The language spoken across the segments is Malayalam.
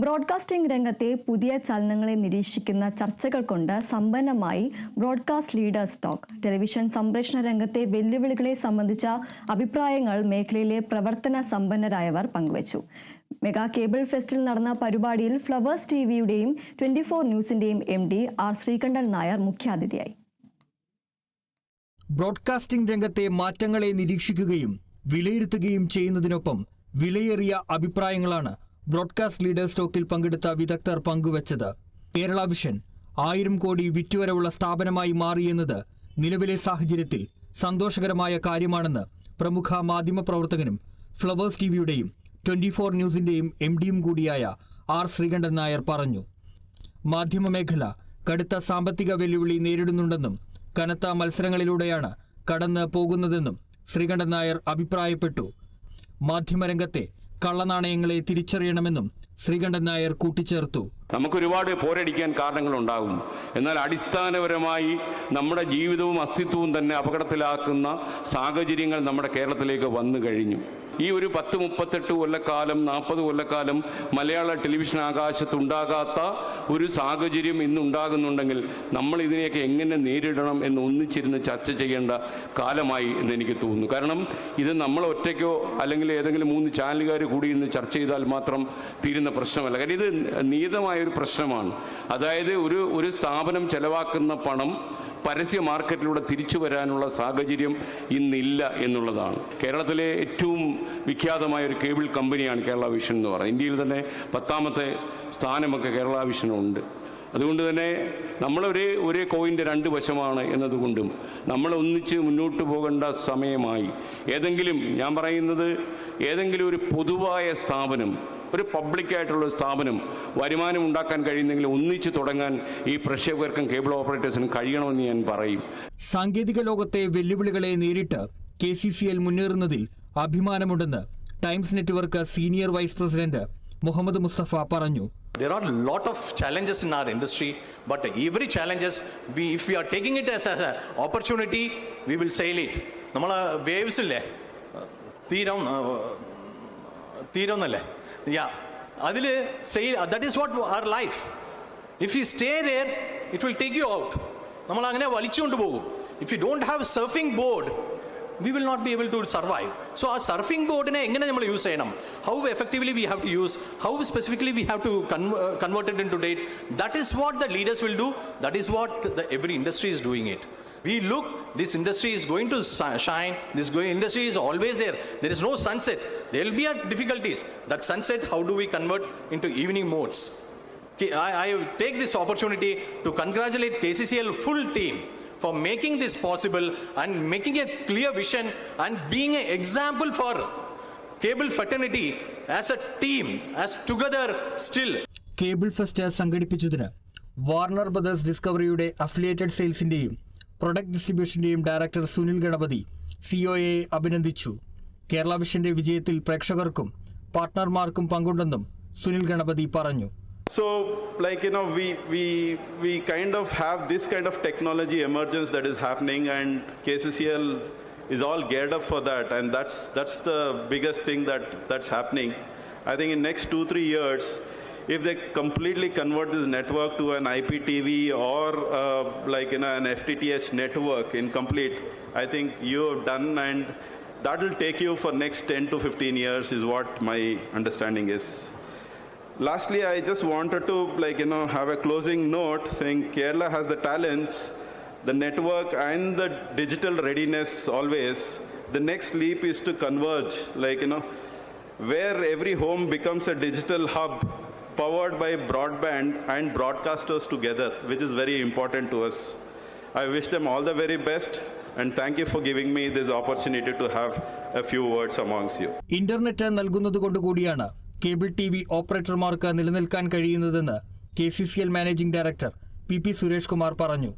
ബ്രോഡ്കാസ്റ്റിംഗ് രംഗത്തെ പുതിയ ചലനങ്ങളെ നിരീക്ഷിക്കുന്ന ചർച്ചകൾ കൊണ്ട് സമ്പന്നമായി ബ്രോഡ്കാസ്റ്റ് ലീഡേഴ്സ് ടോക്ക്. ടെലിവിഷൻ സംപ്രേഷണ രംഗത്തെ വെല്ലുവിളികളെ സംബന്ധിച്ച അഭിപ്രായങ്ങൾ മേഖലയിലെ പ്രവർത്തന സമ്പന്നരായവർ പങ്കുവച്ചു. മെഗാ കേബിൾ ഫെസ്റ്റിൽ നടന്ന പരിപാടിയിൽ ഫ്ലവേഴ്സ് ടി വിയുടെയും twenty four ന്യൂസിന്റെയും M D R Sreekandan Nair മുഖ്യാതിഥിയായി. ബ്രോഡ്കാസ്റ്റിംഗ് രംഗത്തെ മാറ്റങ്ങളെ നിരീക്ഷിക്കുകയും വിലയിരുത്തുകയും ചെയ്യുന്നതിനൊപ്പം വിലയേറിയ അഭിപ്രായങ്ങളാണ് ബ്രോഡ്കാസ്റ്റ് ലീഡേഴ്സ് ടോക്കിൽ പങ്കെടുത്ത വിദഗ്ധർ പങ്കുവച്ചത് കേരള വിഷൻ. ആയിരം കോടി വിറ്റുവരവുള്ള സ്ഥാപനമായി മാറിയെന്നത് നിലവിലെ സാഹചര്യത്തിൽ സന്തോഷകരമായ കാര്യമാണെന്ന് പ്രമുഖ മാധ്യമപ്രവർത്തകനും ഫ്ലവേഴ്സ് ടിവിയുടെയും ട്വന്റി ഫോർ ന്യൂസിന്റെയും എം ഡിയും കൂടിയായ ആർ ശ്രീകണ്ഠൻ നായർ പറഞ്ഞു. മാധ്യമമേഖല കടുത്ത സാമ്പത്തിക വെല്ലുവിളി നേരിടുന്നുണ്ടെന്നും കനത്ത മത്സരങ്ങളിലൂടെയാണ് കടന്ന് പോകുന്നതെന്നും ശ്രീകണ്ഠൻ നായർ അഭിപ്രായപ്പെട്ടു. മാധ്യമരംഗത്തെ കള്ളനാണയങ്ങളെ തിരിച്ചറിയണമെന്നും ശ്രീകണ്ഠൻ നായർ കൂട്ടിച്ചേർത്തു. നമുക്ക് ഒരുപാട് പോരടിക്കാൻ കാരണങ്ങളുണ്ടാകും. എന്നാൽ അടിസ്ഥാനപരമായി നമ്മുടെ ജീവിതവും അസ്തിത്വവും തന്നെ അപകടത്തിലാക്കുന്ന സാഹചര്യങ്ങൾ നമ്മുടെ കേരളത്തിലേക്ക് വന്നു കഴിഞ്ഞു. ഈ ഒരു പത്ത് മുപ്പത്തെട്ട് കൊല്ലക്കാലം നാൽപ്പത് കൊല്ലക്കാലം മലയാള ടെലിവിഷൻ ആകാശത്തുണ്ടാകാത്ത ഒരു സാഹചര്യം ഇന്നുണ്ടാകുന്നുണ്ടെങ്കിൽ നമ്മൾ ഇതിനെയൊക്കെ എങ്ങനെ നേരിടണം എന്ന് ഒന്നിച്ചിരുന്ന് ചർച്ച ചെയ്യേണ്ട കാലമായി എന്ന് എനിക്ക് തോന്നുന്നു. കാരണം ഇത് നമ്മൾ ഒറ്റയ്ക്കോ അല്ലെങ്കിൽ ഏതെങ്കിലും മൂന്ന് ചാനലുകാർ കൂടി ഇന്ന് ചർച്ച ചെയ്താൽ മാത്രം തീരുന്ന പ്രശ്നമല്ല. കാര്യം ഇത് നിയതമായ ഒരു പ്രശ്നമാണ്. അതായത് ഒരു ഒരു സ്ഥാപനം ചെലവാക്കുന്ന പണം പരസ്യ മാർക്കറ്റിലൂടെ തിരിച്ചു വരാനുള്ള സാഹചര്യം ഇന്നില്ല എന്നുള്ളതാണ്. കേരളത്തിലെ ഏറ്റവും വിഖ്യാതമായ ഒരു കേബിൾ കമ്പനിയാണ് കേരള വിഷൻ എന്ന് പറയുന്നത്. ഇന്ത്യയിൽ തന്നെ പത്താമത്തെ സ്ഥാനമൊക്കെ കേരള വിഷനുണ്ട് അതുകൊണ്ട് തന്നെ നമ്മളൊരേ ഒരേ കോയിന്റെ രണ്ട് വശമാണ് എന്നതുകൊണ്ടും നമ്മൾ ഒന്നിച്ച് മുന്നോട്ട് പോകേണ്ട സമയമായി. ഏതെങ്കിലും ഞാൻ പറയുന്നത് ഏതെങ്കിലും ഒരു പൊതുവായ സ്ഥാപനം ഒരു പബ്ലിക്കായിട്ടുള്ള ഒരു സ്ഥാപനം വരുമാനം ഉണ്ടാക്കാൻ കഴിയുന്നെങ്കിൽ ഒന്നിച്ച് തുടങ്ങാൻ ഈ പ്രക്ഷേപകർക്കും കേബിൾ ഓപ്പറേറ്റേഴ്സിനും കഴിയണമെന്ന് ഞാൻ പറയും. സാങ്കേതിക ലോകത്തെ വെല്ലുവിളികളെ നേരിട്ട് കെ സി സി എൽ മുന്നേറുന്നതിൽ അഭിമാനമുണ്ടെന്ന് Times network senior vice president Muhammad Mustafa പറഞ്ഞു. There are a lot of challenges in our industry, but every challenges, we, if we are taking it as an opportunity, we will sail it. നമ്മൾ വേവ്സ് ഇല്ലേ? തീരം തീരം എന്നല്ലേ യാ അതിൽ sail that is what our life if you stay there it will take you out നമ്മൾ അങ്ങനെ വലിച്ചുകൊണ്ട് പോകും. If you don't have surfing board we will not be able to survive so ആ സർഫിംഗ് ബോർഡിനെ എങ്ങനെ നമ്മൾ യൂസ് ചെയ്യണം? How effectively we have to use how specifically we have to converted into date that is what the leaders will do that is what the every industry is doing it we look this industry is going to si- shine this going, industry is always there there is no sunset there will be a difficulties that sunset how do we convert into evening modes Okay, I, I take this opportunity to congratulate KCCL full team for making this possible and making a clear vision and being an example for cable fraternity as a team as together still cable fest സംഘടിപ്പിച്ചതിന് Warner Brothers ഡിസ്കവറിയുടെ അഫിലിയേറ്റഡ് സെയിൽസിന്റെയും പ്രൊഡക്റ്റ് ഡിസ്ട്രിബ്യൂഷന്റെയും ഡയറക്ടർ സുനിൽ ഗണപതി സിഒയെ അഭിനന്ദിച്ചു കേരള വിഷന്റെ വിജയത്തിൽ പ്രേക്ഷകർക്കും പാർട്ട്ണർമാർക്കും പങ്കുണ്ടെന്നും സുനിൽ ഗണപതി പറഞ്ഞു So, like you know, we we we kind of have this kind of technology emergence that is happening, and KCCL is all geared up for that, and that's that's the biggest thing that that's happening. I think in next two three years, if they completely convert this network to an IPTV or uh, like you know an FTTH network in complete, I think you have done, and that will take you for next 10 to 15 years, is what my understanding is. Lastly, I just wanted to, like, you know, have a closing note saying Kerala has the talents, the network, and the digital readiness always. The next leap is to converge, like, you know, where every home becomes a digital hub powered by broadband and broadcasters together, which is very important to us. I wish them all the very best, and thank you for giving me this opportunity to have a few words amongst you. Internet നൽകുന്നതുകൊണ്ടുകൂടിയാണ് cable T V ഓപ്പറേറ്റർമാർക്ക് നിലനിൽക്കാൻ കഴിയുന്നതെന്ന് K C C L managing director P P Suresh Kumar പറഞ്ഞു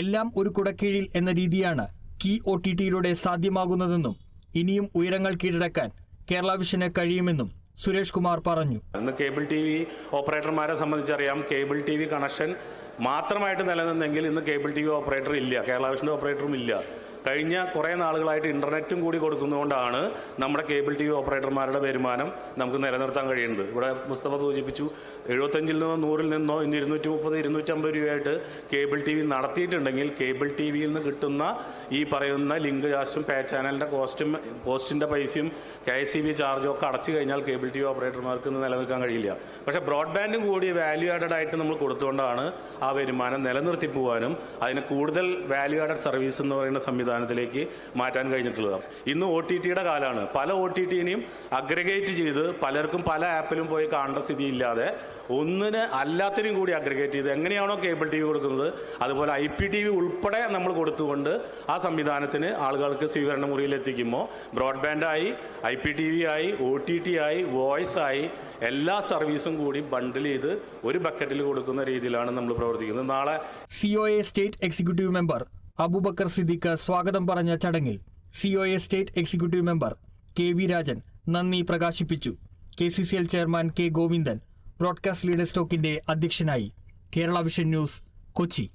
എല്ലാം ഒരു കുടക്കീഴിൽ എന്ന രീതിയാണ് കീ ഒ ടി ടിയിലൂടെ സാധ്യമാകുന്നതെന്നും ഇനിയും ഉയരങ്ങൾ കീഴടക്കാൻ കേരള വിഷന് കഴിയുമെന്നും സുരേഷ് കുമാർ പറഞ്ഞു. ഇന്ന് കേബിൾ ടി വി ഓപ്പറേറ്റർമാരെ സംബന്ധിച്ചറിയാം. കേബിൾ ടി വി കണക്ഷൻ മാത്രമായിട്ട് നിലനിന്നെങ്കിൽ ഇന്ന് കേബിൾ ടി വി ഓപ്പറേറ്റർ ഇല്ല. കേരള ഓപ്പറേറ്ററും ഇല്ല. കഴിഞ്ഞ കുറേ നാളുകളായിട്ട് ഇന്റർനെറ്റും കൂടി കൊടുക്കുന്നതുകൊണ്ടാണ് നമ്മുടെ കേബിൾ ടി വി ഓപ്പറേറ്റർമാരുടെ വരുമാനം നമുക്ക് നിലനിർത്താൻ കഴിയുന്നത്. ഇവിടെ മുസ്തഫ സൂചിപ്പിച്ചു എഴുപത്തഞ്ചിൽ നിന്നോ നൂറിൽ നിന്നോ ഇന്ന് ഇരുന്നൂറ്റി മുപ്പത് ഇരുന്നൂറ്റമ്പത് രൂപയായിട്ട് കേബിൾ ടി വി നടത്തിയിട്ടുണ്ടെങ്കിൽ കേബിൾ ടി വിയിൽ നിന്ന് കിട്ടുന്ന ഈ പറയുന്ന ലിങ്ക് ചാർജും പേ ചാനലിന്റെ കോസ്റ്റും കോസ്റ്റിന്റെ പൈസയും കെ എസ് സി ബി ചാർജും ഒക്കെ അടച്ചു കഴിഞ്ഞാൽ കേബിൾ ടി വി ഓപ്പറേറ്റർമാർക്ക് ഇന്ന് നിലനിൽക്കാൻ കഴിയില്ല. പക്ഷേ ബ്രോഡ്ബാൻഡും കൂടി വാല്യൂ ആഡഡ് ആയിട്ട് നമ്മൾ കൊടുത്തുകൊണ്ടാണ് ആ വരുമാനം നിലനിർത്തി പോകാനും അതിന് കൂടുതൽ വാല്യൂ ആഡഡ് സർവീസ് എന്ന് പറയുന്ന സംവിധാനത്തിലേക്ക് മാറ്റാൻ കഴിഞ്ഞിട്ടുള്ളത് ഇന്ന് ഒ ടി ടിയുടെ കാലമാണ് പല ഒ ടി ടിനെയും അഗ്രഗേറ്റ് ചെയ്ത് പലർക്കും പല ആപ്പിലും പോയി കാണേണ്ട സ്ഥിതി ഇല്ലാതെ ഒന്നിന് അല്ലാത്തിനും കൂടി അഗ്രഗേറ്റ് ചെയ്ത് എങ്ങനെയാണോ കേബിൾ ടി വി കൊടുക്കുന്നത് അതുപോലെ ഐ പി ടി വി ഉൾപ്പെടെ നമ്മൾ കൊടുത്തുകൊണ്ട് ആ സംവിധാനത്തിന് ആളുകൾക്ക് സ്വീകരണ മുറിയിൽ എത്തിക്കുമ്പോൾ ബ്രോഡ്ബാൻഡായി ഐ പി ടി വി ആയി ഒ ടി ടി ആയി വോയിസ് ആയി എല്ലാ സർവീസും കൂടി ബണ്ടിൽ ചെയ്ത് ഒരു ബക്കറ്റിൽ കൊടുക്കുന്ന രീതിയിലാണ് നമ്മൾ പ്രവർത്തിക്കുന്നത്. നാളെ C O A state executive member Abubakar Siddique സ്വാഗതം പറഞ്ഞ ചടങ്ങിൽ C O A state executive member K V Rajan നന്ദി പ്രകാശിപ്പിച്ചു. K C C L chairman K Govindan broadcast leader സ്റ്റോക്കിന്റെ അധ്യക്ഷനായി. Kerala vision news Kochi.